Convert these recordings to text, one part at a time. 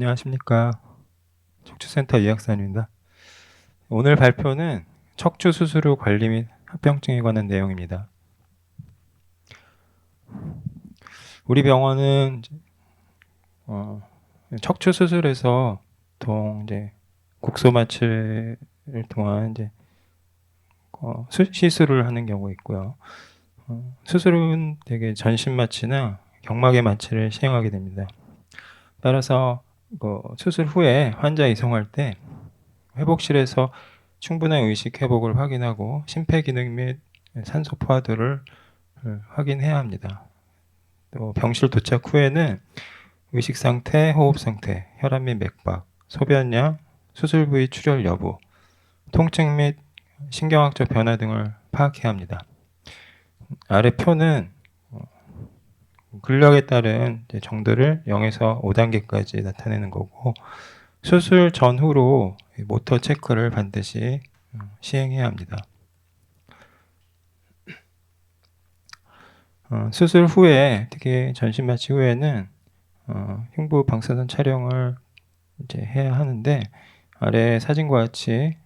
안녕하십니까. 척추센터 이학산입니다. 오늘 발표는 척추 수술 후 관리 및 합병증에 관한 내용입니다. 우리 병원은 어, 척추 수술에서 보통 이제 국소 마취를 통한 이제 어, 수- 시술을 하는 경우가 있고요. 어, 수술은 되게 전신 마취나 경막의 마취를 시행하게 됩니다. 따라서 그 수술 후에 환자 이송할 때 회복실에서 충분한 의식 회복을 확인하고 심폐기능 및 산소 포화도를 확인해야 합니다. 또 병실 도착 후에는 의식 상태, 호흡 상태, 혈압 및 맥박, 소변량, 수술 부위 출혈 여부, 통증 및 신경학적 변화 등을 파악해야 합니다. 아래 표는 어, 근력에 따른 정도를 0에서 5단계까지 나타내는 거고 수술 전후로 이 모터 체크를 반드시 어, 시행해야 합니다. 어, 수술 후에 특히 전신 마취 후에는 어, 흉부 방사선 촬영을 이제 해야 하는데 아래 사진과 같이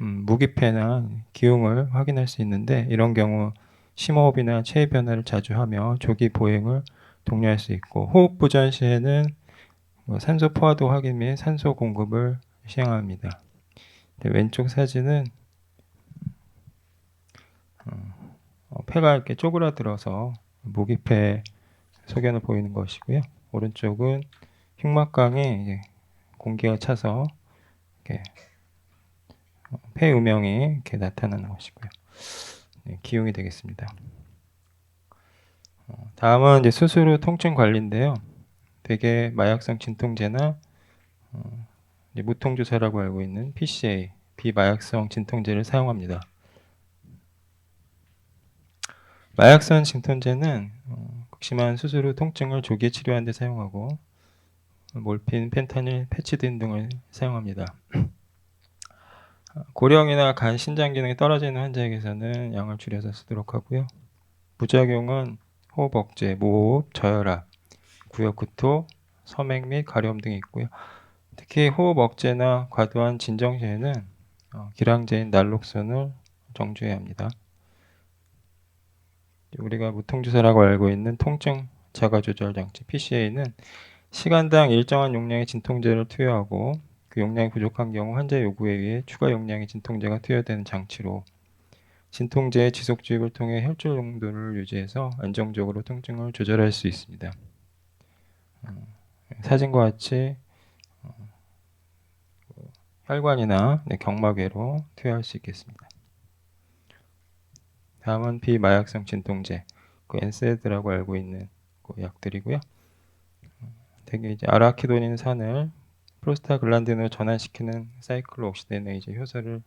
음, 무기폐나 기흉을 확인할 수 있는데 이런 경우 심호흡이나 체위 변화를 자주 하며 조기 보행을 독려할 수 있고 호흡 부전 시에는 뭐 산소 포화도 확인 및 산소 공급을 시행합니다. 네, 왼쪽 사진은 어, 어, 폐가 이렇게 쪼그라들어서 모기폐 소견을 보이는 것이고요. 오른쪽은 흉막강에 공기가 차서 어, 폐 음영이 이렇게 나타나는 것이고요. 네, 기흉이 되겠습니다. 어, 다음은 이제 수술 후 통증 관리인데요. 대개 마약성 진통제나 어, 이제 무통 주사라고 알고 있는 PCA 비마약성 진통제를 사용합니다. 마약성 진통제는 어, 극심한 수술 후 통증을 조기에 치료하는 데 사용하고 몰핀, 펜타닐, 패치딘 등을 사용합니다. 고령이나 간 신장 기능이 떨어지는 환자에게서는 양을 줄여서 쓰도록 하고요. 부작용은 호흡 억제, 모호흡, 저혈압, 구역 구토, 섬액 및 가려움 등이 있고요. 특히 호흡 억제나 과도한 진정 시에는 어, 기량제인 날록선을 정주해야 합니다. 우리가 무통주사라고 알고 있는 통증 자가 조절 장치 PCA는 시간당 일정한 용량의 진통제를 투여하고 그 용량이 부족한 경우 환자 요구에 의해 추가 용량의 진통제가 투여되는 장치로 진통제의 지속 주입을 통해 혈중 농도를 유지해서 안정적으로 통증을 조절할 수 있습니다. 어, 사진과 같이 어, 혈관이나 네, 경막외로 투여할 수 있겠습니다. 다음은 비마약성 진통제, 그 엔세드라고 알고 있는 그 약들이고요. 되게 이제 아라키도닌 산을 프로스타글란딘으로 전환시키는 사이클로옥시데네이즈 효소를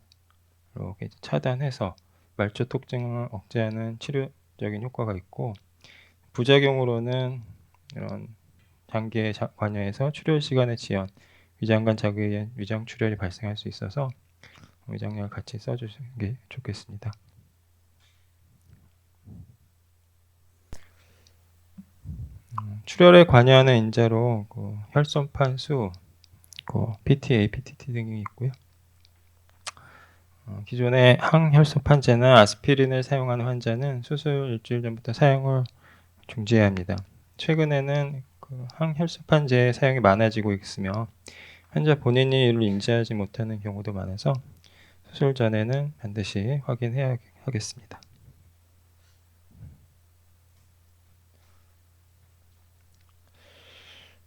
이렇게 차단해서 말초 통증을 억제하는 치료적인 효과가 있고 부작용으로는 이런 장기에 관여해서 출혈 시간의 지연, 위장관 자극에 의한 위장 출혈이 발생할 수 있어서 위장약을 같이 써주시는 게 좋겠습니다. 출혈에 관여하는 인자로 그 혈소판수, 그 PTA, PTT 등이 있고요. 어, 기존의 항혈소판제나 아스피린을 사용하는 환자는 수술 일주일 전부터 사용을 중지해야 합니다. 최근에는 그 항혈소판제 사용이 많아지고 있으며 환자 본인이 이를 인지하지 못하는 경우도 많아서 수술 전에는 반드시 확인해야 하겠습니다.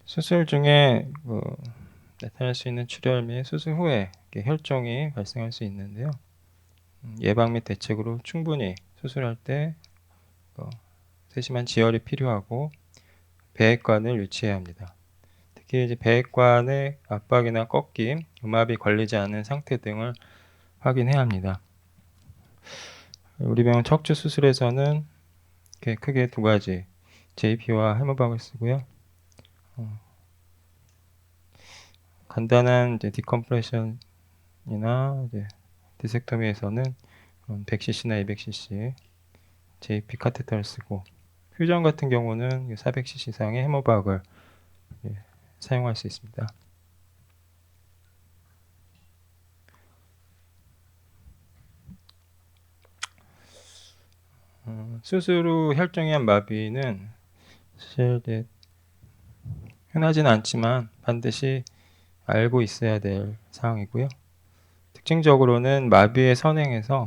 수술 중에 그 나타날 수 있는 출혈 및 수술 후에 혈종이 발생할 수 있는데요. 음, 예방 및 대책으로 충분히 수술할 때 어, 세심한 지혈이 필요하고 배액관을 유치해야 합니다. 특히 이제 배액관의 압박이나 꺾임, 음압이 걸리지 않은 상태 등을 확인해야 합니다. 우리 병원 척추 수술에서는 크게 두 가지 JP와 해머박을 쓰고요. 어, 간단한 이제 디컴프레션이나 이제 디섹토미에서는 100cc나 200cc JP 카테터를 쓰고 퓨전 같은 경우는 400cc 이상의 해머박을 사용할 수 있습니다. 어, 수술 후 혈종에 의한 마비는 사실 이제 흔하지는 않지만 반드시 알고 있어야 될 사항이고요. 특징적으로는 마비의 선행에서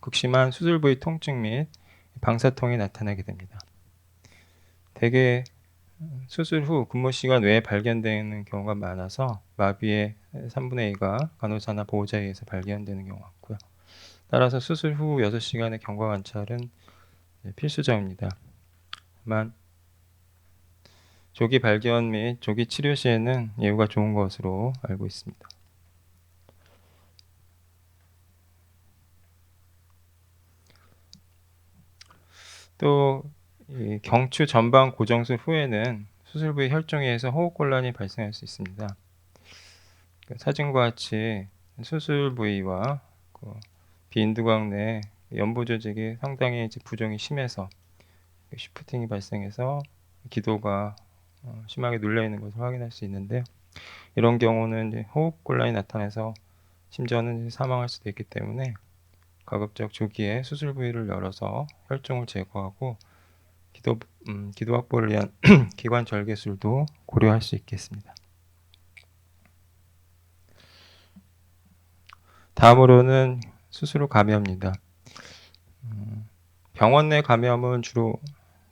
극심한 수술 부위 통증 및 방사통이 나타나게 됩니다. 대개 수술 후 근무 시간 외에 발견되는 경우가 많아서 마비의 3분의 2가 간호사나 보호자에 의해서 발견되는 경우가 많고요. 따라서 수술 후 6시간의 경과 관찰은 필수적입니다. 다만 조기 발견 및 조기 치료 시에는 예후가 좋은 것으로 알고 있습니다. 또 경추 전방 고정술 후에는 수술 부위 혈종에 의해서 호흡곤란이 발생할 수 있습니다. 그 사진과 같이 수술 부위와 그 비인두각 내 연부 조직이 상당히 부종이 심해서 쉬프팅이 발생해서 기도가 어, 심하게 눌려 있는 것을 확인할 수 있는데요. 이런 경우는 호흡곤란이 나타나서 심지어는 사망할 수도 있기 때문에 가급적 조기에 수술 부위를 열어서 혈종을 제거하고 기도, 음, 기도 확보를 위한 기관 절개술도 고려할 수 있겠습니다. 다음으로는 수술 후 감염입니다. 음, 병원 내 감염은 주로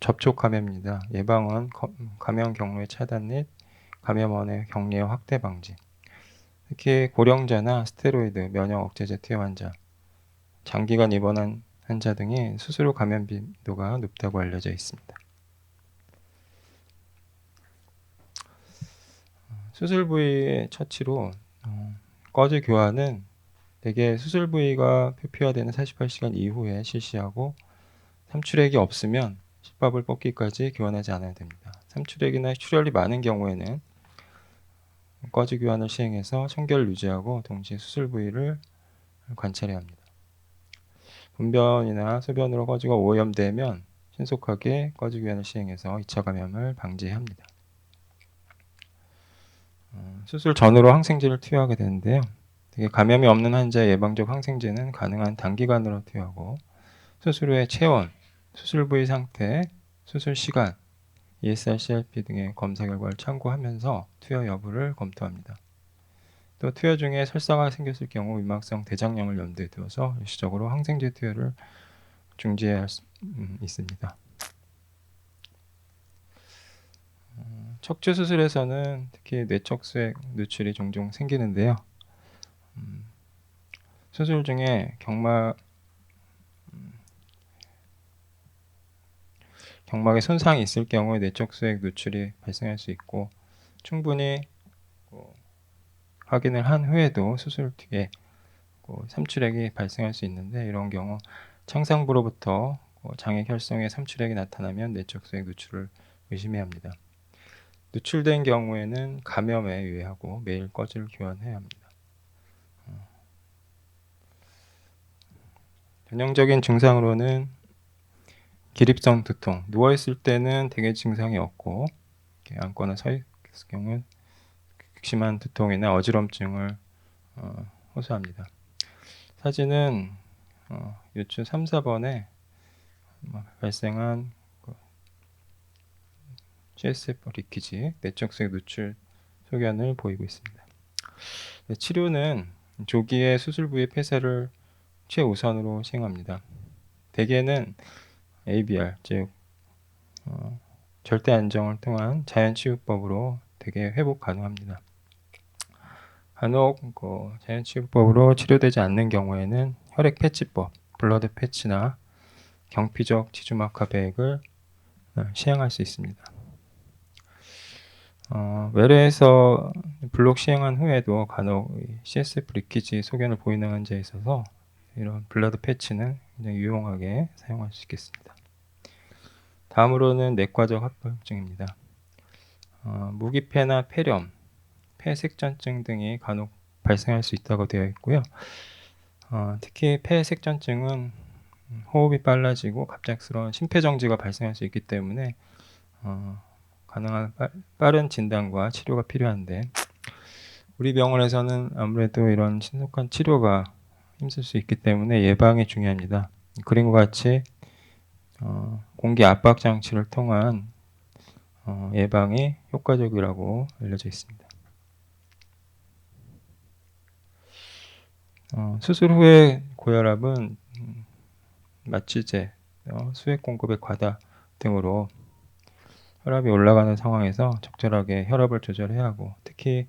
접촉 감염입니다. 예방은 감염 경로의 차단 및 감염원의 격리 확대 방지. 특히 고령자나 스테로이드, 면역 억제제 투여 환자, 장기간 입원한 환자 등이 수술 후 감염 빈도가 높다고 알려져 있습니다. 수술 부위의 처치로 어, 꺼즈 교환은 대개 수술 부위가 표피화되는 48시간 이후에 실시하고 삼출액이 없으면 식밥을 뽑기까지 교환하지 않아야 됩니다. 삼출액이나 출혈이 많은 경우에는 꺼즈 교환을 시행해서 청결을 유지하고 동시에 수술 부위를 관찰해야 합니다. 분변이나 소변으로 꺼즈가 오염되면 신속하게 꺼즈 교환을 시행해서 2차 감염을 방지해야 합니다. 어, 수술 전후로 항생제를 투여하게 되는데요. 감염이 없는 환자의 예방적 항생제는 가능한 단기간으로 투여하고 수술 후의 체온, 수술 부위 상태, 수술 시간, ESR, CRP 등의 검사 결과를 참고하면서 투여 여부를 검토합니다. 또 투여 중에 설사가 생겼을 경우 위막성 대장염을 염두에 두어서 일시적으로 항생제 투여를 중지해야 할 수, 음, 있습니다. 어, 척추 수술에서는 특히 뇌척수액 누출이 종종 생기는데요. 음, 수술 중에 경막 경막에 손상이 있을 경우에 내적 수액 누출이 발생할 수 있고 충분히 뭐 확인을 한 후에도 수술 뒤에 뭐 삼출액이 발생할 수 있는데 이런 경우 창상부로부터 뭐 장액 혈성의 삼출액이 나타나면 내적 수액 누출을 의심해야 합니다. 누출된 경우에는 감염에 유의하고 매일 꺼지를 교환해야 합니다. 전형적인 증상으로는 기립성 두통, 누워 있을 때는 대개 증상이 없고 앉거나 서 있을 경우는 극심한 두통이나 어지럼증을 어, 호소합니다. 사진은 어, 유추 3, 4번에 발생한 그 CSF 리키지, 내적색 누출 소견을 보이고 있습니다. 네, 치료는 조기에 수술 부위 폐쇄를 최우선으로 시행합니다. 대개는 ABR, 즉 어, 절대 안정을 통한 자연 치유법으로 대개 회복 가능합니다. 간혹 그 자연 치유법으로 치료되지 않는 경우에는 혈액 패치법, 블러드 패치나 경피적 지주막하 배액을 어, 시행할 수 있습니다. 어, 외래에서 블록 시행한 후에도 간혹 CSF 리키지 소견을 보이는 환자에 있어서 이런 블러드 패치는 굉장히 유용하게 사용할 수 있겠습니다. 다음으로는 내과적 합병증입니다. 어, 무기폐나 폐렴, 폐색전증 등이 간혹 발생할 수 있다고 되어 있고요. 어, 특히 폐색전증은 호흡이 빨라지고 갑작스러운 심폐정지가 발생할 수 있기 때문에 어, 가능한 빠- 빠른 진단과 치료가 필요한데 우리 병원에서는 아무래도 이런 신속한 치료가 힘들 수 있기 때문에 예방이 중요합니다. 그림과 같이 어, 공기 압박 장치를 통한 어, 예방이 효과적이라고 알려져 있습니다. 어, 수술 후에 고혈압은 음, 마취제, 어, 수액 공급의 과다 등으로 혈압이 올라가는 상황에서 적절하게 혈압을 조절해야 하고 특히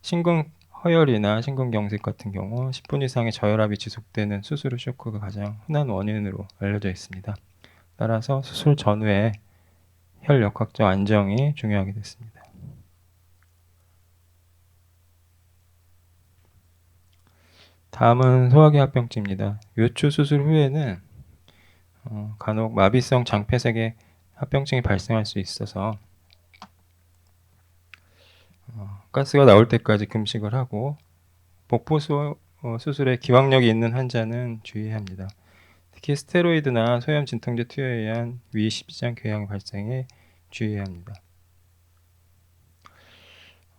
심근 허혈이나 심근경색 같은 경우 10분 이상의 저혈압이 지속되는 수술 후 쇼크가 가장 흔한 원인으로 알려져 있습니다. 따라서 수술 전후에 혈역학적 안정이 중요하게 됐습니다. 다음은 소화기 합병증입니다. 요추 수술 후에는 어, 간혹 마비성 장폐색의 합병증이 발생할 수 있어서 어, 가스가 나올 때까지 금식을 하고 복부 수, 어, 수술에 기왕력이 있는 환자는 주의해야 합니다. 특히 스테로이드나 소염 진통제 투여에 의한 위 십시장 궤양 발생에 주의해야 합니다.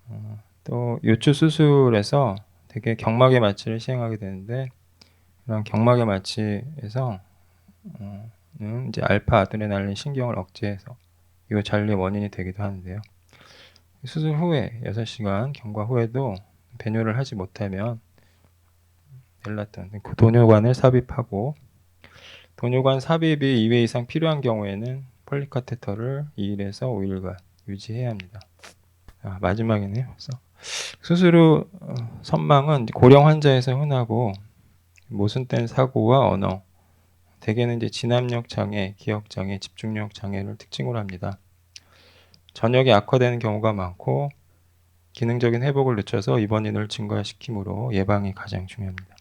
어, 또 요추 수술에서 되게 경막의 마취를 시행하게 되는데 이런 경막의 마취에서 어, 는 이제 알파 아드레날린 신경을 억제해서 이 잔류의 원인이 되기도 하는데요. 수술 후에 6시간 경과 후에도 배뇨를 하지 못하면 그 도뇨관을 삽입하고 도뇨관 삽입이 2회 이상 필요한 경우에는 폴리카테터를 2일에서 5일간 유지해야 합니다. 아, 마지막이네요. 그래서 수술 후 어, 선망은 고령 환자에서 흔하고 모순된 사고와 언어, 대개는 이제 진압력 장애, 기억 장애, 집중력 장애를 특징으로 합니다. 저녁에 악화되는 경우가 많고 기능적인 회복을 늦춰서 입원인을 증가시키므로 예방이 가장 중요합니다.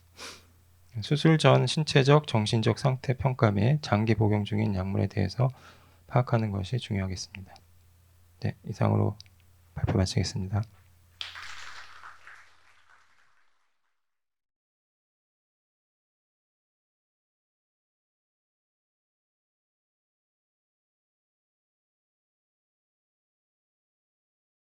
수술 전 신체적, 정신적 상태 평가 및 장기 복용 중인 약물에 대해서 파악하는 것이 중요하겠습니다. 네, 이상으로 발표 마치겠습니다.